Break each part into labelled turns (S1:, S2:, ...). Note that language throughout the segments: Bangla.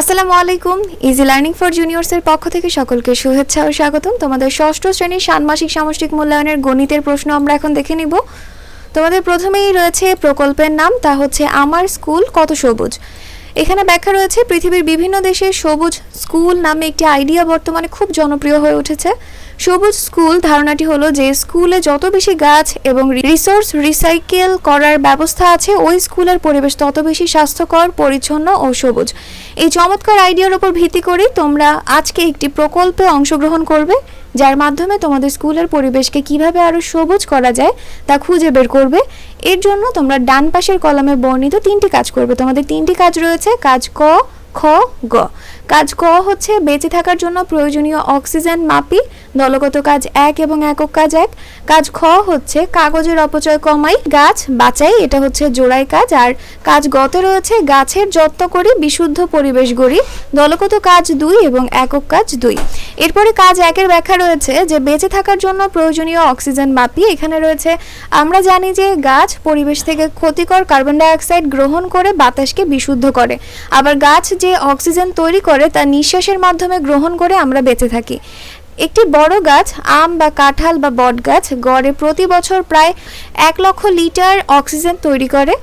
S1: আসসালামু আলাইকুম। ইজি লার্নিং ফর জুনিয়র্সের পক্ষ থেকে সকলকে শুভেচ্ছা ও স্বাগতম। তোমাদের ষষ্ঠ শ্রেণির ষান্মাসিক সামষ্টিক মূল্যায়নের গণিতের প্রশ্ন আমরা এখন দেখে নিব। তোমাদের প্রথমেই রয়েছে প্রকল্পের নাম, তা হচ্ছে আমার স্কুল কত সবুজ? এখানে ব্যাখ্যা রয়েছে, পৃথিবীর বিভিন্ন দেশে সবুজ স্কুল নামে একটি আইডিয়া বর্তমানে খুব জনপ্রিয় হয়ে উঠেছে। সবুজ স্কুল ধারণাটি হলো যে, স্কুলে যত বেশি গাছ এবং রিসোর্স রিসাইকেল করার ব্যবস্থা আছে, ওই স্কুলের পরিবেশ তত বেশি স্বাস্থ্যকর, পরিচ্ছন্ন ও সবুজ। এই চমৎকার আইডিয়ার উপর ভিত্তি করেই তোমরা আজকে একটি প্রকল্পে অংশগ্রহণ করবে, যার মাধ্যমে তোমাদের স্কুলের পরিবেশকে কীভাবে আরও সবুজ করা যায় তা খুঁজে বের করবে। এর জন্য তোমরা ডান পাশের কলমে বর্ণিত তিনটি কাজ করবে। তোমাদের তিনটি কাজ রয়েছে, কাজ ক খ, গ। কাজ ক হচ্ছে বেঁচে থাকার জন্য প্রয়োজনীয় অক্সিজেন মাপি, দলগত কাজ এক এবং একক কাজ এক। কাজ খ হচ্ছে কাগজের অপচয় কমাই, গাছ বাঁচাই, এটা হচ্ছে জোড়াই কাজ। আর কাজ গত রয়েছে গাছের যত্ন করি, বিশুদ্ধ পরিবেশ গড়ি, দলগত কাজ দুই এবং একক কাজ দুই। এরপরে কাজ একের ব্যাখ্যা রয়েছে যে বেঁচে থাকার জন্য প্রয়োজনীয় অক্সিজেন মাপি। এখানে রয়েছে, আমরা জানি যে গাছ পরিবেশ থেকে ক্ষতিকর কার্বন ডাইঅক্সাইড গ্রহণ করে বাতাসকে বিশুদ্ধ করে। আবার গাছ যে অক্সিজেন তৈরি করে তা নিঃশ্বাসের মাধ্যমে গ্রহণ করে আমরা বেঁচে থাকি। একটি বড় গাছ, আম বা কাঁঠাল বা বট গাছ গড়ে প্রতি বছর প্রায় এক লক্ষ লিটার অক্সিজেন তৈরি করে।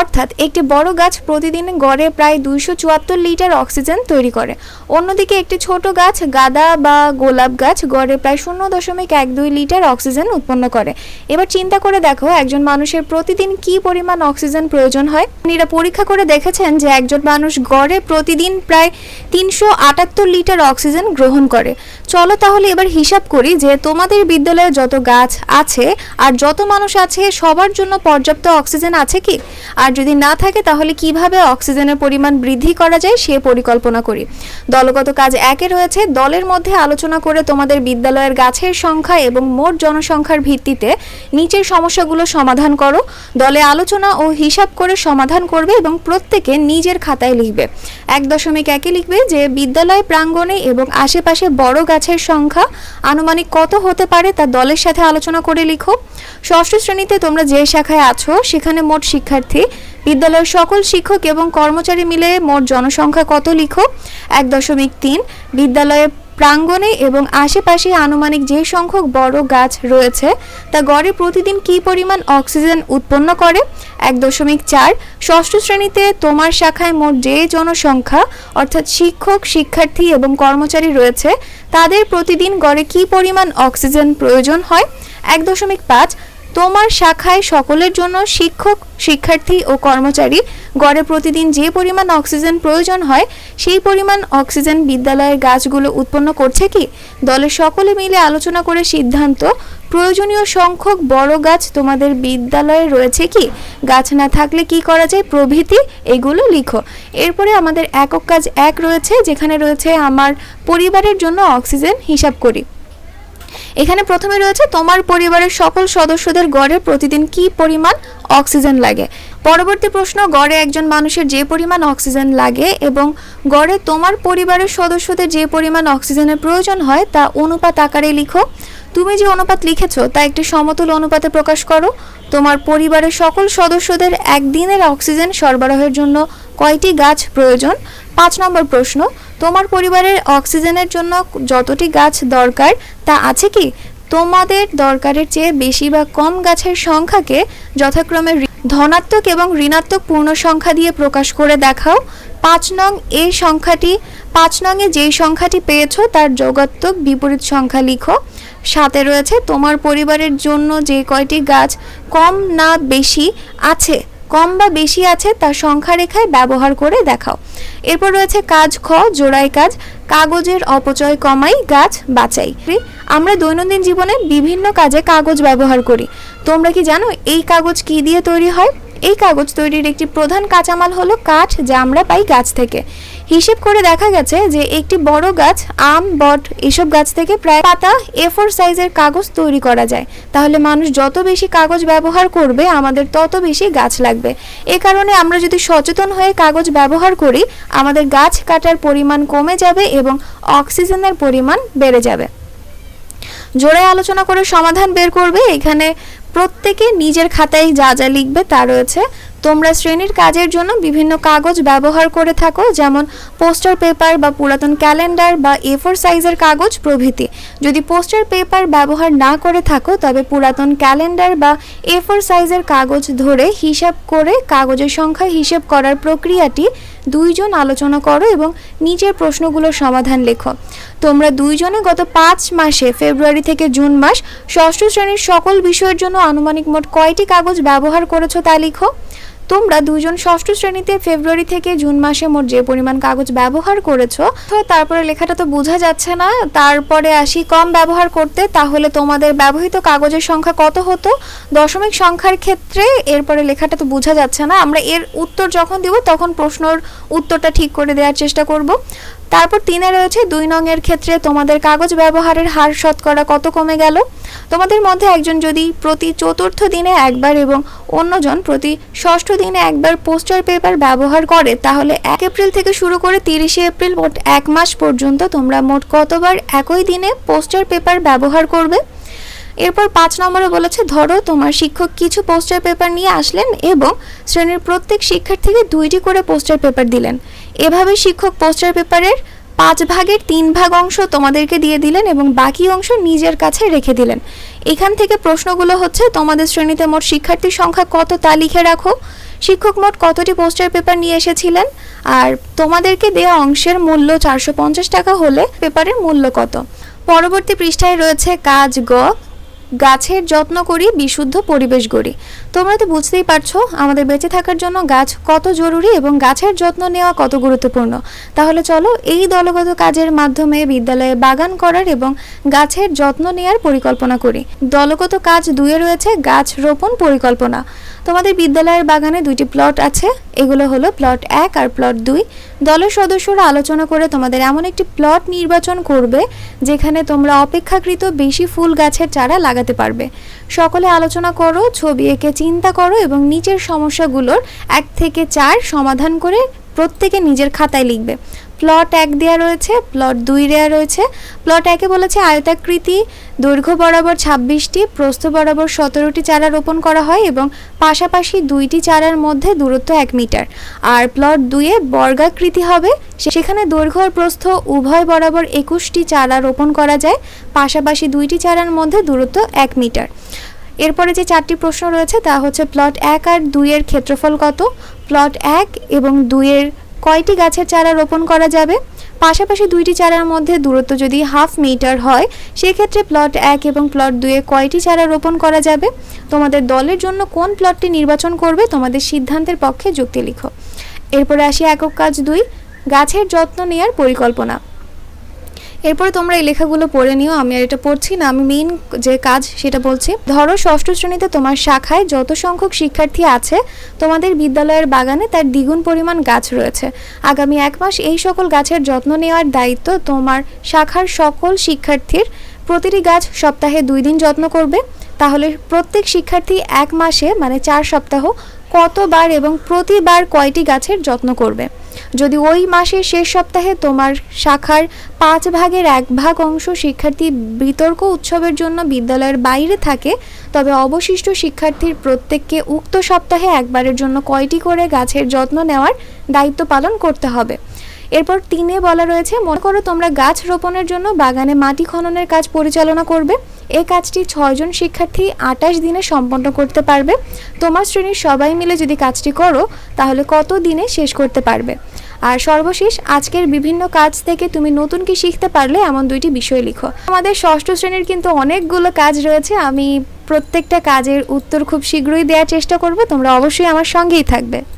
S1: অর্থাৎ একটি বড় গাছ প্রতিদিন গড়ে প্রায় দুইশো চুয়াত্তর লিটার অক্সিজেন তৈরি করে। অন্যদিকে একটি ছোট গাছ, গাদা বা গোলাপ গাছ গড়ে প্রায় শূন্য দশমিক এক দুই লিটার অক্সিজেন উৎপন্ন করে। এবার চিন্তা করে দেখো, একজন মানুষের প্রতিদিন কি পরিমাণ অক্সিজেন প্রয়োজন হয়? এরা পরীক্ষা করে দেখেছেন যে একজন মানুষ গড়ে প্রতিদিন প্রায় তিনশো আটাত্তর লিটার অক্সিজেন গ্রহণ করে। চলো তাহলে এবার হিসাব করি যে তোমাদের বিদ্যালয়ে যত গাছ আছে আর যত মানুষ আছে, সবার জন্য পর্যাপ্ত অক্সিজেন আছে কি? আর যদি না থাকে, তাহলে কীভাবে অক্সিজেনের পরিমাণ বৃদ্ধি করা যায় সে পরিকল্পনা করি। দলগত কাজ একে রয়েছে, দলের মধ্যে আলোচনা করে তোমাদের বিদ্যালয়ের গাছের সংখ্যা এবং মোট জনসংখ্যার ভিত্তিতে নিচের সমস্যাগুলো সমাধান করো। দলে আলোচনা ও হিসাব করে সমাধান করবে এবং প্রত্যেকে নিজের খাতায় লিখবে। এক দশমিক একে লিখবে যে, বিদ্যালয় প্রাঙ্গণে এবং আশেপাশে বড় গাছের সংখ্যা আনুমানিক কত হতে পারে তা দলের সাথে আলোচনা করে লিখো। ষষ্ঠ শ্রেণীতে তোমরা যে শাখায় আছো, সেখানে মোট শিক্ষার্থী, বিদ্যালয়ের সকল শিক্ষক এবং কর্মচারী মিলে মোট জনসংখ্যা কত লিখো? এক দশমিক তিন। বিদ্যালয়ের প্রাঙ্গণে এবং আশেপাশে আনুমানিক যে সংখ্যক বড় গাছ রয়েছে, তা গড়ে প্রতিদিন কি পরিমাণ অক্সিজেন উৎপন্ন করে? এক দশমিক চার। ষষ্ঠ শ্রেণীতে তোমার শাখায় মোট যে জনসংখ্যা, অর্থাৎ শিক্ষক, শিক্ষার্থী এবং কর্মচারী রয়েছে, তাদের প্রতিদিন গড়ে কী পরিমাণ অক্সিজেন প্রয়োজন হয়? এক দশমিক পাঁচ। তোমার শাখায় সকলের জন্য শিক্ষক, শিক্ষার্থী ও কর্মচারী গড়ে প্রতিদিন যে পরিমাণ অক্সিজেন প্রয়োজন হয়, সেই পরিমাণ অক্সিজেন বিদ্যালয়ের গাছগুলো উৎপন্ন করছে কি? দলের সকলে মিলে আলোচনা করে সিদ্ধান্ত, প্রয়োজনীয় সংখ্যক বড় গাছ তোমাদের বিদ্যালয়ে রয়েছে কি? গাছ না থাকলে কি করা যায়? প্রভৃতি এগুলো লিখো। এরপরে আমাদের একক কাজ এক রয়েছে, যেখানে রয়েছে আমার পরিবারের জন্য অক্সিজেন হিসাব করি। এখানে প্রথমে রয়েছে তোমার পরিবারের সকল সদস্যদের গড়ে প্রতিদিন কি পরিমাণ অক্সিজেন লাগে? পরবর্তী প্রশ্ন, গড়ে একজন মানুষের যে পরিমাণ অক্সিজেন লাগে এবং গড়ে তোমার পরিবারের সদস্যদের যে পরিমাণ অক্সিজেনের প্রয়োজন হয় তা অনুপাত আকারে লিখো। তুমি যে অনুপাত লিখেছো তা একটি সমতুল অনুপাতে প্রকাশ করো। তোমার পরিবারের সকল সদস্যদের একদিনের অক্সিজেন সরবরাহের জন্য কয়টি গাছ প্রয়োজন? পাঁচ নম্বর প্রশ্ন, তোমার পরিবারের অক্সিজেনের জন্য যতটি গাছ দরকার তা আছে কি? তোমাদের দরকারের চেয়ে বেশি বা কম গাছের সংখ্যাকে যথাক্রমে ধনাত্মক এবং ঋণাত্মক পূর্ণ সংখ্যা দিয়ে প্রকাশ করে দেখাও। পাঁচ নং এই সংখ্যাটি, পাঁচ নংয়ে যেই সংখ্যাটি পেয়েছ তার যোগাত্মক বিপরীত সংখ্যা লিখো। সাথে রয়েছে, তোমার পরিবারের জন্য যে কয়টি গাছ কম না বেশি আছে কম বা বেশি আছে তা সংখ্যা রেখায় ব্যবহার করে দেখাও। এরপর রয়েছে কাজ, খ, জোড়াই কাজ, কাগজের অপচয় কমাই, গাছ বাঁচাই আমরা দৈনন্দিন জীবনে বিভিন্ন কাজে কাগজ ব্যবহার করি। তোমরা কি জানো এই কাগজ কি দিয়ে তৈরি হয়? এই কাগজ তৈরির একটি প্রধান কাঁচামাল হলো কাঠ, যা আমরা পাই গাছ থেকে। হিসেব করে দেখা গেছে যে একটি বড় গাছ, আম, বট এসব গাছ থেকে প্রায় পাতা এ ফোর সাইজের কাগজ তৈরি করা যায়। তাহলে মানুষ যত বেশি কাগজ ব্যবহার করবে, আমাদের তত বেশি গাছ লাগবে। এ কারণে আমরা যদি সচেতন হয়ে কাগজ ব্যবহার করি, আমাদের গাছ কাটার পরিমাণ কমে যাবে এবং অক্সিজেনের পরিমাণ বেড়ে যাবে। জোরে আলোচনা করে সমাধান বের করবে। এখানে প্রত্যেকে নিজের খাতায় যা যা লিখবে তা রয়েছে। তোমরা শ্রেণির কাজের জন্য বিভিন্ন কাগজ ব্যবহার করে থাকো, যেমন পোস্টার পেপার বা পুরাতন ক্যালেন্ডার বা এ ফোর সাইজের কাগজ প্রভৃতি। যদি পোস্টার পেপার ব্যবহার না করে থাকো, তবে পুরাতন ক্যালেন্ডার বা এ ফোর সাইজের কাগজ ধরে হিসাব করে কাগজের সংখ্যা হিসেব করার প্রক্রিয়াটি দুইজন আলোচনা করো এবং নিজের প্রশ্নগুলোর সমাধান লেখো। তোমরা দুইজনে গত পাঁচ মাসে, ফেব্রুয়ারি থেকে জুন মাস, ষষ্ঠ শ্রেণির সকল বিষয়ের জন্য আনুমানিক মোট কয়টি কাগজ ব্যবহার করেছ তা লিখো। তোমরা দুজন ষষ্ঠ শ্রেণীতে ফেব্রুয়ারি থেকে জুন মাসে মোট যে পরিমাণ কাগজ ব্যবহার করেছ তারপরে লেখাটা তো বোঝা যাচ্ছে না, তারপরে আসি কম ব্যবহার করতে, তাহলে তোমাদের ব্যবহৃত কাগজের সংখ্যা কত হতো? দশমিক সংখ্যার ক্ষেত্রে এরপরে লেখাটা তো বোঝা যাচ্ছে না, আমরা এর উত্তর যখন দিব তখন প্রশ্নর উত্তরটা ঠিক করে দেওয়ার চেষ্টা করব। তারপর তিনে রয়েছে দুই নংয়ের ক্ষেত্রে তোমাদের কাগজ ব্যবহারের হার শতকরা কত কমে গেল? তোমাদের মধ্যে একজন যদি প্রতি চতুর্থ দিনে একবার এবং অন্যজন প্রতি ষষ্ঠ দিনে একবার পোস্টার পেপার ব্যবহার করে, তাহলে এক এপ্রিল থেকে শুরু করে তিরিশে এপ্রিল মোট এক মাস পর্যন্ত তোমরা মোট কতবার একই দিনে পোস্টার পেপার ব্যবহার করবে? এরপর পাঁচ নম্বরে বলেছে, ধরো তোমার শিক্ষক কিছু পোস্টার পেপার নিয়ে আসলেন এবং শ্রেণির প্রত্যেক শিক্ষার্থীকে দুইটি করে পোস্টার পেপার দিলেন। এভাবে শিক্ষক পোস্টার পেপারের পাঁচ ভাগের তিন ভাগ অংশ তোমাদেরকে দিয়ে দিলেন এবং বাকি অংশ নিজের কাছে রেখে দিলেন। এখান থেকে প্রশ্নগুলো হচ্ছে, তোমাদের শ্রেণীতে মোট শিক্ষার্থীর সংখ্যা কত তা লিখে রাখো? শিক্ষক মোট কতটি পোস্টার পেপার নিয়ে এসেছিলেন? আর তোমাদেরকে দেওয়া অংশের মূল্য চারশো পঞ্চাশ টাকা হলে পেপারের মূল্য কত? পরবর্তী পৃষ্ঠায় রয়েছে কাজ গ। গাছের যত্ন করি, বিশুদ্ধ পরিবেশ গড়ি। তোমরা তো বুঝতেই পারছ, আমাদের বেঁচে থাকার জন্য গাছ কত জরুরি এবং গাছের যত্ন নেওয়া কত গুরুত্বপূর্ণ। তাহলে চলো এই দলগত কাজের মাধ্যমে বিদ্যালয়ে বাগান করার এবং গাছের যত্ন নেওয়ার পরিকল্পনা করি। দলগত কাজ দুয়ে রয়েছে গাছ রোপণ পরিকল্পনা। তোমাদের বিদ্যালয়ের বাগানে দুইটি প্লট আছে, এগুলো হলো প্লট এক আর প্লট দুই। দলের সদস্যরা আলোচনা করে তোমাদের এমন একটি প্লট নির্বাচন করবে, যেখানে তোমরা অপেক্ষাকৃত বেশি ফুল গাছের চারা লাগাতে পারবে। সকলে আলোচনা করো, ছবি এঁকে চিন্তা করো এবং নিচের সমস্যাগুলোর এক থেকে চার সমাধান করে প্রত্যেকে নিজের খাতায় লিখবে। প্লট এক দেওয়া রয়েছে, প্লট দুই দেওয়া রয়েছে। প্লট একে বলেছে আয়তাকৃতি, দৈর্ঘ্য বরাবর ছাব্বিশটি, প্রস্থ বরাবর সতেরোটি চারা রোপণ করা হয় এবং পাশাপাশি দুইটি চারার মধ্যে দূরত্ব এক মিটার। আর প্লট দুইয়ে বর্গাকৃতি হবে সেখানে দৈর্ঘ্য আর প্রস্থ উভয় বরাবর একুশটি চারা রোপণ করা যায়, পাশাপাশি দুইটি চারার মধ্যে দূরত্ব এক মিটার। এরপরে যে চারটি প্রশ্ন রয়েছে, তা হচ্ছে প্লট এক আর দুইয়ের ক্ষেত্রফল কত? প্লট এক এবং দুইয়ের কয়টি গাছের চারা রোপণ করা যাবে? পাশাপাশি দুইটি চারার মধ্যে দূরত্ব যদি হাফ মিটার হয়, সেক্ষেত্রে প্লট এক এবং প্লট দুয়ে কয়টি চারা রোপণ করা যাবে? তোমাদের দলের জন্য কোন প্লটটি নির্বাচন করবে? তোমাদের সিদ্ধান্তের পক্ষে যুক্তি লিখো। এরপরে আসি একক কাজ দুই, গাছের যত্ন নেওয়ার পরিকল্পনা। এরপরে তোমরা এই লেখাগুলো পড়ে নিও, আমি আর এটা পড়ছি না, আমি মেইন যে কাজ সেটা বলছি। ধরো, ষষ্ঠ শ্রেণীতে তোমার শাখায় যত সংখ্যক শিক্ষার্থী আছে, তোমাদের বিদ্যালয়ের বাগানে তার দ্বিগুণ পরিমাণ গাছ রয়েছে। আগামী এক মাস এই সকল গাছের যত্ন নেওয়ার দায়িত্ব তোমার শাখার সকল শিক্ষার্থীর। প্রতিটি গাছ সপ্তাহে দুই দিন যত্ন করবে। তাহলে প্রত্যেক শিক্ষার্থী এক মাসে মানে চার সপ্তাহ, কতবার এবং প্রতিবার কয়টি গাছের যত্ন করবে? যদি ওই মাসের শেষ সপ্তাহে তোমার শাখার পাঁচ ভাগের এক ভাগ অংশ শিক্ষার্থী বিতর্ক উৎসবের জন্য বিদ্যালয়ের বাইরে থাকে, তবে অবশিষ্ট শিক্ষার্থীর প্রত্যেককে উক্ত সপ্তাহে একবারের জন্য কয়টি করে গাছের যত্ন নেওয়ার দায়িত্ব পালন করতে হবে। এরপর তিনে বলা রয়েছে, মনে করো তোমরা গাছ রোপণের জন্য বাগানে মাটি খননের কাজ পরিচালনা করবে। এই কাজটি ছয়জন শিক্ষার্থী আটাশ দিনে সম্পন্ন করতে পারবে। তোমার শ্রেণির সবাই মিলে যদি কাজটি করো, তাহলে কত দিনে শেষ করতে পারবে? আর সর্বশেষ, আজকের বিভিন্ন কাজ থেকে তুমি নতুন কি শিখতে পারলে এমন দুইটি বিষয় লিখো। আমাদের ষষ্ঠ শ্রেণির কিন্তু অনেকগুলো কাজ রয়েছে। আমি প্রত্যেকটা কাজের উত্তর খুব শীঘ্রই দেওয়ার চেষ্টা করব। তোমরা অবশ্যই আমার সঙ্গেই থাকবে।